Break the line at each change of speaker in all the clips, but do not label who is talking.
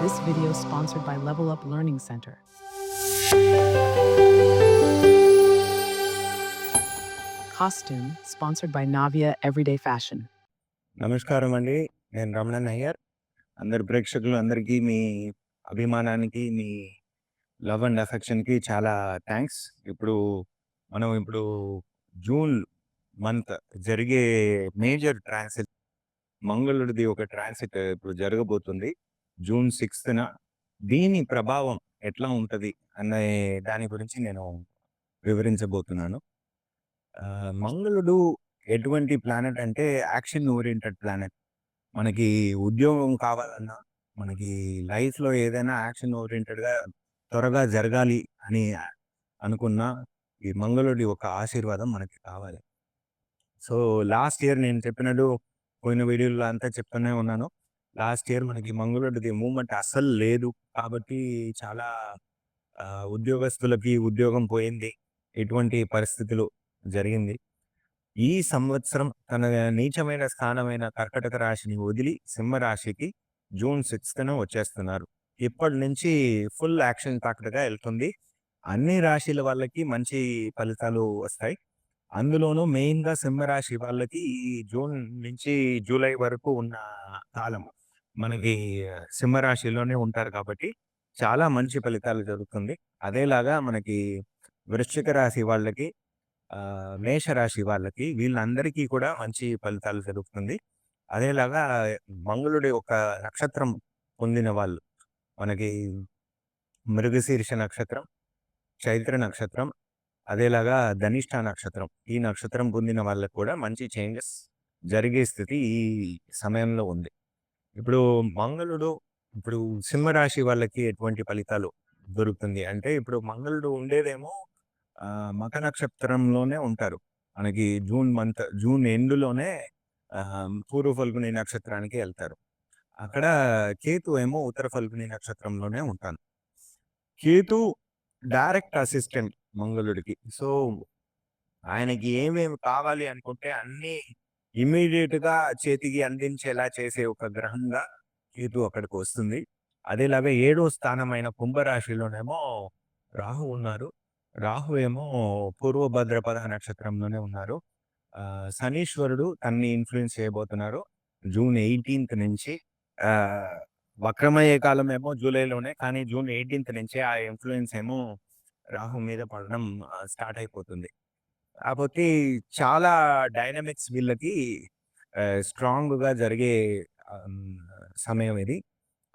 This video is sponsored by Level Up Learning Center. Costume sponsored by Navia Everyday Fashion.
నమస్కారం అండి నేను రమణన్ అయ్యర్ అందరి ప్రేక్షకులు అందరికీ మీ అభిమానానికి మీ లవ్ అండ్ అఫెక్షన్కి చాలా థ్యాంక్స్ ఇప్పుడు మనం ఇప్పుడు జూన్ మంత్ జరిగే మేజర్ ట్రాన్సిట్ మంగళుడిది ఒక ట్రాన్సిట్ ఇప్పుడు జరగబోతుంది. జూన్ సిక్స్త్న దీని ప్రభావం ఎట్లా ఉంటుంది అనే దాని గురించి నేను వివరించబోతున్నాను. మంగళుడు ఎటువంటి ప్లానెట్ అంటే యాక్షన్ ఓరియంటెడ్ ప్లానెట్. మనకి ఉద్యోగం కావాలన్నా మనకి లైఫ్లో ఏదైనా యాక్షన్ ఓరియంటెడ్గా త్వరగా జరగాలి అని అనుకున్న ఈ మంగళుడి ఒక ఆశీర్వాదం మనకి కావాలి. సో లాస్ట్ ఇయర్ నేను చెప్పినట్టు పోయిన వీడియోలో అంతా చెప్తూనే ఉన్నాను. లాస్ట్ ఇయర్ మనకి మంగళుడిది మూమెంట్ అస్సలు లేదు కాబట్టి చాలా ఉద్యోగస్తులకి ఉద్యోగం పోయింది. ఎటువంటి పరిస్థితులు జరిగింది. ఈ సంవత్సరం తన నీచమైన స్థానమైన కర్కటక రాశిని వదిలి సింహరాశికి జూన్ సిక్స్త్న వచ్చేస్తున్నారు. ఇప్పటి నుంచి ఫుల్ యాక్షన్ తాకటగా వెళ్తుంది అన్ని రాశిల వాళ్ళకి మంచి ఫలితాలు వస్తాయి. అందులోనూ మెయిన్గా సింహరాశి వాళ్ళకి ఈ జూన్ నుంచి జూలై వరకు ఉన్న కాలం మనకి సింహరాశిలోనే ఉంటారు కాబట్టి చాలా మంచి ఫలితాలు జరుగుతుంది. అదేలాగా మనకి వృశ్చిక రాశి వాళ్ళకి మేషరాశి వాళ్ళకి వీళ్ళందరికీ కూడా మంచి ఫలితాలు జరుగుతుంది. అదేలాగా మంగళుడి ఒక నక్షత్రం పొందిన వాళ్ళు మనకి మృగశీర్ష నక్షత్రం చైత్ర నక్షత్రం అదేలాగా ధనిష్ట నక్షత్రం ఈ నక్షత్రం పొందిన వాళ్ళకి కూడా మంచి చేంజెస్ జరిగే స్థితి ఈ సమయంలో ఉంది. ఇప్పుడు మంగళుడు ఇప్పుడు సింహరాశి వాళ్ళకి ఎటువంటి ఫలితాలు దొరుకుతుంది? అంటే ఇప్పుడు మంగళుడు ఉండేదేమో మక నక్షత్రంలోనే ఉంటారు. మనకి జూన్ మంత్ జూన్ ఎండ్లోనే పూర్వ ఫల్గుని నక్షత్రానికి వెళ్తారు అక్కడ కేతు ఏమో ఉత్తర ఫల్గుని నక్షత్రంలోనే ఉంటాను. కేతు డైరెక్ట్ అసిస్టెంట్ మంగళుడికి. సో ఆయనకి ఏమేమి కావాలి అనుకుంటే అన్ని ఇమీడియట్గా చేతికి అందించేలా చేసే ఒక గ్రహంగా కేతు అక్కడికి వస్తుంది. అదేలాగా ఏడో స్థానమైన కుంభరాశిలోనేమో రాహు ఉన్నారు. రాహు ఏమో పూర్వ భద్రపద నక్షత్రంలోనే ఉన్నారు. శనీశ్వరుడు తన్ని ఇన్ఫ్లుయెన్స్ చేయబోతున్నారు. జూన్ ఎయిటీన్త్ నుంచి వక్రమయ్యే కాలం ఏమో జూలైలోనే కానీ జూన్ ఎయిటీన్త్ నుంచే ఆ ఇన్ఫ్లుయెన్స్ ఏమో రాహు మీద పడడం స్టార్ట్ అయిపోతుంది. కాకపోతే చాలా డైనమిక్స్ వీళ్ళకి స్ట్రాంగ్గా జరిగే సమయం ఇది.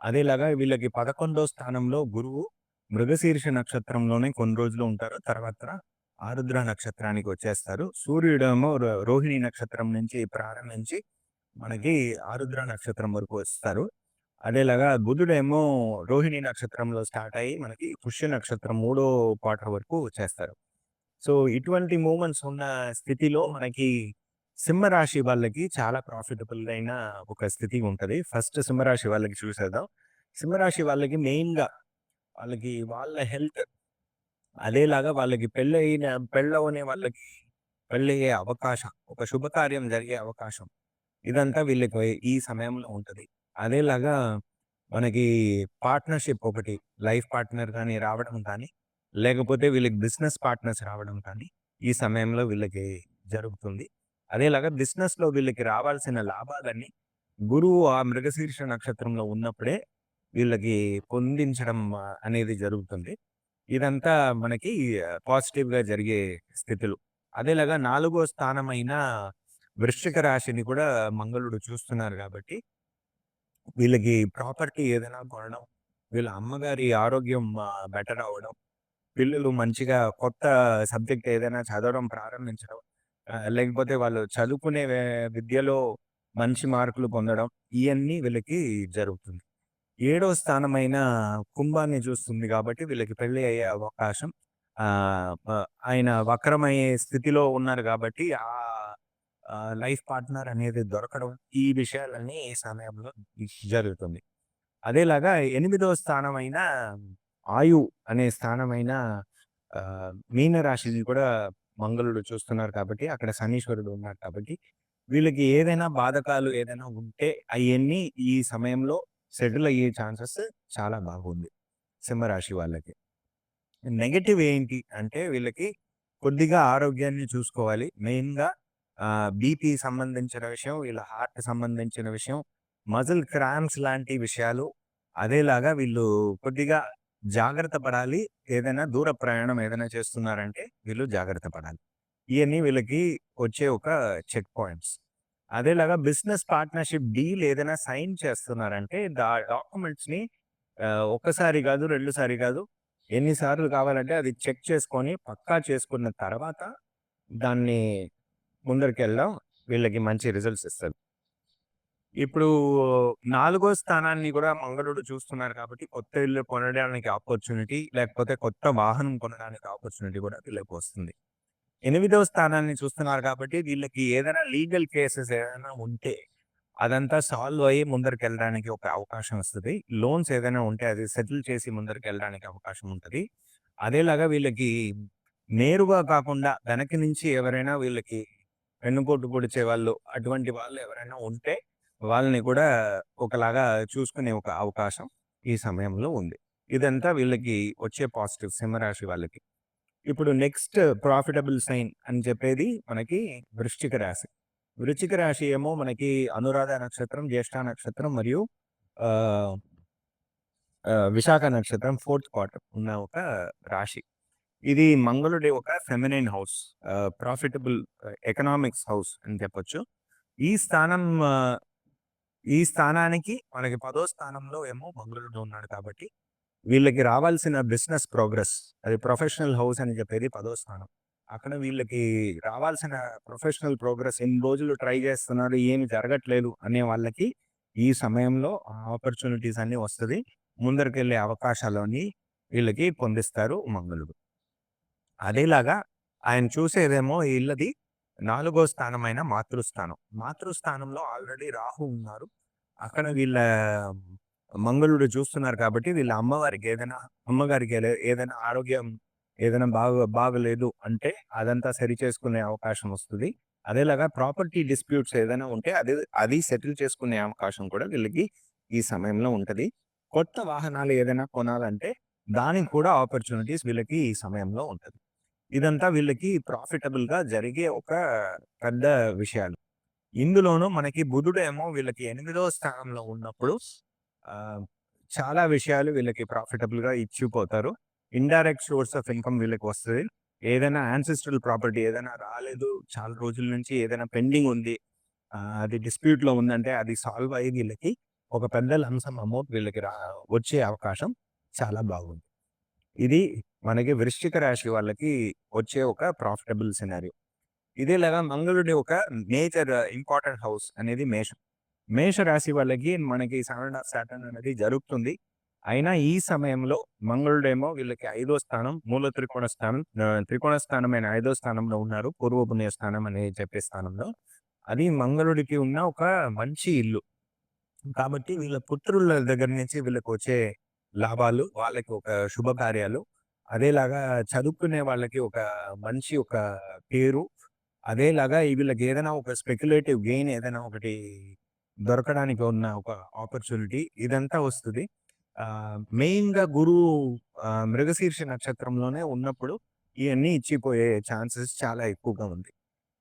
అదేలాగా వీళ్ళకి పదకొండో స్థానంలో గురువు మృగశీర్ష నక్షత్రంలోనే కొన్ని రోజులు ఉంటారు. తర్వాత ఆరుద్ర నక్షత్రానికి వచ్చేస్తారు. సూర్యుడేమో రోహిణి నక్షత్రం నుంచి ప్రారంభించి మనకి ఆరుద్ర నక్షత్రం వరకు వస్తారు. అదేలాగా బుధుడేమో రోహిణి నక్షత్రంలో స్టార్ట్ అయ్యి మనకి పుష్య నక్షత్రం మూడో క్వార్టర్ వరకు వచ్చేస్తారు. సో ఇటువంటి మూమెంట్స్ ఉన్న స్థితిలో మనకి సింహరాశి వాళ్ళకి చాలా ప్రాఫిటబుల్ అయిన ఒక స్థితి ఉంటుంది. ఫస్ట్ సింహరాశి వాళ్ళకి చూసేద్దాం. సింహరాశి వాళ్ళకి మెయిన్గా వాళ్ళకి వాళ్ళ హెల్త్ అదేలాగా వాళ్ళకి పెళ్ళయిన పెళ్ళవనే వాళ్ళకి పెళ్ళయ్యే అవకాశం ఒక శుభకార్యం జరిగే అవకాశం. ఇదంతా వీళ్ళకి ఈ సమయంలో ఉంటది. అదేలాగా మనకి పార్ట్నర్షిప్ ఒకటి లైఫ్ పార్ట్నర్ కానీ రావడం కానీ లేకపోతే వీళ్ళకి బిజినెస్ పార్ట్నర్స్ రావడం కానీ ఈ సమయంలో వీళ్ళకి జరుగుతుంది. అదేలాగా బిజినెస్లో వీళ్ళకి రావాల్సిన లాభాలన్నీ గురువు ఆ మృగశీర్ష నక్షత్రంలో ఉన్నప్పుడే వీళ్ళకి పొందించడం అనేది జరుగుతుంది. ఇదంతా మనకి పాజిటివ్గా జరిగే స్థితులు. అదేలాగా నాలుగో స్థానమైన వృశ్చిక రాశిని కూడా మంగళుడు చూస్తున్నారు కాబట్టి వీళ్ళకి ప్రాపర్టీ ఏదైనా కొనడం వీళ్ళ అమ్మగారి ఆరోగ్యం బెటర్ అవ్వడం పిల్లలు మంచిగా కొత్త సబ్జెక్ట్ ఏదైనా చదవడం ప్రారంభించడం లేకపోతే వాళ్ళు చదువుకునే విద్యలో మంచి మార్కులు పొందడం ఇవన్నీ వీళ్ళకి జరుగుతుంది. ఏడో స్థానమైన కుంభాన్ని చూస్తుంది కాబట్టి వీళ్ళకి పెళ్ళి అయ్యే అవకాశం. ఆ ఆయన వక్రమయ్యే స్థితిలో ఉన్నారు కాబట్టి ఆ లైఫ్ పార్ట్నర్ అనేది దొరకడం ఈ విషయాలన్నీ ఈ సమయంలో జరుగుతుంది. అదేలాగా ఎనిమిదవ స్థానమైన ఆయు అనే స్థానమైన మీనరాశిని మీన కూడా మంగళుడు చూస్తున్నారు కాబట్టి అక్కడ శనీశ్వరుడు ఉన్నారు కాబట్టి వీళ్ళకి ఏదైనా బాధకాలు ఏదైనా ఉంటే అవన్నీ ఈ సమయంలో సెటిల్ అయ్యే ఛాన్సెస్ చాలా బాగుంది సింహరాశి వాళ్ళకి. నెగటివ్ ఏంటి అంటే వీళ్ళకి కొద్దిగా ఆరోగ్యాన్ని చూసుకోవాలి. మెయిన్‌గా బీపీ సంబంధించిన విషయం, వీళ్ళ హార్ట్ సంబంధించిన విషయం, మజిల్ క్రాంప్స్ లాంటి విషయాలు అదేలాగా వీళ్ళు కొద్దిగా జాగ్రత్త పడాలి. ఏదైనా దూర ప్రయాణం ఏదైనా చేస్తున్నారంటే వీళ్ళు జాగ్రత్త పడాలి. ఇవన్నీ వీళ్ళకి వచ్చే ఒక చెక్ పాయింట్స్. అదేలాగా బిజినెస్ పార్ట్నర్‌షిప్ డీల్ ఏదైనా సైన్ చేస్తున్నారంటే దా డాక్యుమెంట్స్‌ని ని ఒక్కసారి కాదు, రెండుసారి కాదు, ఎన్నిసార్లు కావాలంటే అది చెక్ చేసుకొని పక్కా చేసుకున్న తర్వాత దాన్ని ముందరికెళ్ళడం వీళ్ళకి మంచి రిజల్ట్స్ ఇస్తారు ఇప్పుడు నాలుగో స్థానాన్ని కూడా మంగళుడు చూస్తున్నారు కాబట్టి కొత్త ఇల్లు కొనడానికి ఆపర్చునిటీ లేకపోతే కొత్త వాహనం కొనడానికి ఆపర్చునిటీ కూడా వీళ్ళకి వస్తుంది. ఎనిమిదవ స్థానాన్ని చూస్తున్నారు కాబట్టి వీళ్ళకి ఏదైనా లీగల్ కేసెస్ ఏదైనా ఉంటే అదంతా సాల్వ్ అయ్యి ముందరికి వెళ్ళడానికి ఒక అవకాశం వస్తది. లోన్స్ ఏదైనా ఉంటే అది సెటిల్ చేసి ముందరికి వెళ్ళడానికి అవకాశం ఉంటుంది అదేలాగా వీళ్ళకి నేరుగా కాకుండా వెనక నుంచి ఎవరైనా వీళ్ళకి వెన్నుపోటు పొడిచే వాళ్ళు అటువంటి వాళ్ళు ఎవరైనా ఉంటే వాళ్ళని కూడా ఒకలాగా చూసుకునే ఒక అవకాశం ఈ సమయంలో ఉంది. ఇదంతా వీళ్ళకి వచ్చే పాజిటివ్ సింహరాశి వాళ్ళకి. ఇప్పుడు నెక్స్ట్ ప్రాఫిటబుల్ సైన్ అని చెప్పేది మనకి వృశ్చిక రాశి. వృశ్చిక రాశి ఏమో మనకి అనురాధ నక్షత్రం, జ్యేష్ఠ నక్షత్రం మరియు విశాఖ నక్షత్రం ఫోర్త్ క్వార్టర్ ఉన్న ఒక రాశి. ఇది మంగళుడి ఒక feminine house. Profitable economics house అని చెప్పొచ్చు. ఈ స్థానం ఈ స్థానానికి మనకి పదో స్థానంలో ఏమో మంగళుడు ఉన్నాడు కాబట్టి వీళ్ళకి రావాల్సిన బిజినెస్ ప్రోగ్రెస్ అది ప్రొఫెషనల్ హౌస్ అని చెప్పేది పదో స్థానం. అక్కడ వీళ్ళకి రావాల్సిన ప్రొఫెషనల్ ప్రోగ్రెస్ ఎన్ని రోజులు ట్రై చేస్తున్నారు, ఏమి జరగట్లేదు అనే వాళ్ళకి ఈ సమయంలో ఆపర్చునిటీస్ అన్నీ వస్తుంది ముందరికెళ్ళే అవకాశాలని వీళ్ళకి పొందిస్తారు మంగళుడు. అదేలాగా ఆయన చూసేదేమో వీళ్ళది నాలుగో స్థానమైన మాతృస్థానం. మాతృస్థానంలో ఆల్రెడీ రాహు ఉన్నారు. అక్కడ వీళ్ళ మంగళుడు చూస్తున్నారు కాబట్టి వీళ్ళ అమ్మవారికి ఏదైనా అమ్మగారికి ఏదైనా ఆరోగ్యం ఏదైనా బాగో బాగలేదు అంటే అదంతా సరి చేసుకునే అవకాశం వస్తుంది అదేలాగా ప్రాపర్టీ డిస్ప్యూట్స్ ఏదైనా ఉంటే అది అది సెటిల్ చేసుకునే అవకాశం కూడా వీళ్ళకి ఈ సమయంలో ఉంటది. కొత్త వాహనాలు ఏదైనా కొనాలంటే దానికి కూడా ఆపర్చునిటీస్ వీళ్ళకి ఈ సమయంలో ఉంటుంది ఇదంతా వీళ్ళకి ప్రాఫిటబుల్‌గా జరిగే ఒక పెద్ద విషయాలు. ఇందులోనూ మనకి బుధుడేమో వీళ్ళకి ఎనిమిదో స్థానంలో ఉన్నప్పుడు చాలా విషయాలు వీళ్ళకి ప్రాఫిటబుల్‌గా ఇచ్చిపోతారు. ఇండైరెక్ట్ సోర్స్ ఆఫ్ ఇన్‌కమ్ వీళ్ళకి వస్తుంది ఏదైనా యాన్సెస్ట్రల్ ప్రాపర్టీ ఏదైనా రాలేదు, చాలా రోజుల నుంచి ఏదైనా పెండింగ్ ఉంది. అది డిస్ప్యూట్‌లో ఉందంటే అది సాల్వ్ అయ్యి వీళ్ళకి ఒక పెద్ద లంసం అమౌంట్ వీళ్ళకి రా వచ్చే అవకాశం చాలా బాగుంది. ఇది మనకి వృశ్చిక రాశి వాళ్ళకి వచ్చే ఒక ప్రాఫిటబుల్ సినారియో. ఇదేలాగా మంగళుడి ఒక మేజర్ ఇంపార్టెంట్ హౌస్ అనేది మేషం. మేష రాశి వాళ్ళకి మనకి సడన్ సాటర్న్ అనేది జరుగుతుంది. అయినా ఈ సమయంలో మంగళుడేమో వీళ్ళకి ఐదో స్థానం, మూల త్రికోణ స్థానం త్రికోణ స్థానమైన ఐదో స్థానంలో ఉన్నారు. పూర్వ పుణ్య స్థానం అని చెప్పే స్థానంలో. అది మంగళుడికి ఉన్న ఒక మంచి ఇల్లు. కాబట్టి వీళ్ళ పుత్రుల దగ్గర నుంచి వీళ్ళకి వచ్చే లాభాలు, వాళ్ళకి ఒక శుభకార్యాలు, అదేలాగా చదువుకునే వాళ్ళకి ఒక మంచి ఒక పేరు, అదేలాగా వీళ్ళకి ఏదైనా ఒక స్పెక్యులేటివ్ గెయిన్ ఏదైనా ఒకటి దొరకడానికి ఉన్న ఒక ఆపర్చునిటీ ఇదంతా వస్తది. ఆహ్, మెయిన్‌గా గురువు మృగశీర్ష నక్షత్రంలోనే ఉన్నప్పుడు ఇయన్నీ ఇచ్చిపోయే ఛాన్సెస్ చాలా ఎక్కువగా ఉంది.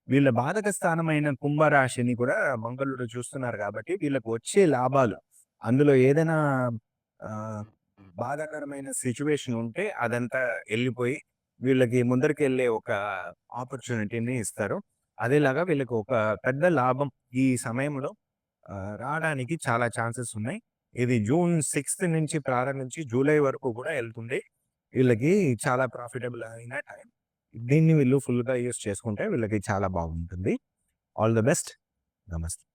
వీళ్ళ బాధక స్థానమైన కుంభరాశిని కూడా మంగళుడు చూస్తున్నారు కాబట్టి వీళ్ళకి వచ్చే లాభాలు అందులో ఏదైనా బాధాకరమైన సిట్యుయేషన్ ఉంటే అదంతా ఎళ్ళిపోయి వీళ్ళకి ముందరికెళ్ళే ఒక ఆపర్చునిటీని ఇస్తారు. అదేలాగా వీళ్ళకి ఒక పెద్ద లాభం ఈ సమయంలో రావడానికి చాలా ఛాన్సెస్ ఉన్నాయి. ఇది జూన్ సిక్స్త్ నుంచి ప్రారంభించి జూలై వరకు కూడా వెళ్తుంది వీళ్ళకి చాలా ప్రాఫిటబుల్ అయిన టైం. దీన్ని వీళ్ళు ఫుల్‌గా యూస్ చేసుకుంటే వీళ్ళకి చాలా బాగుంటుంది. All the best. నమస్తే.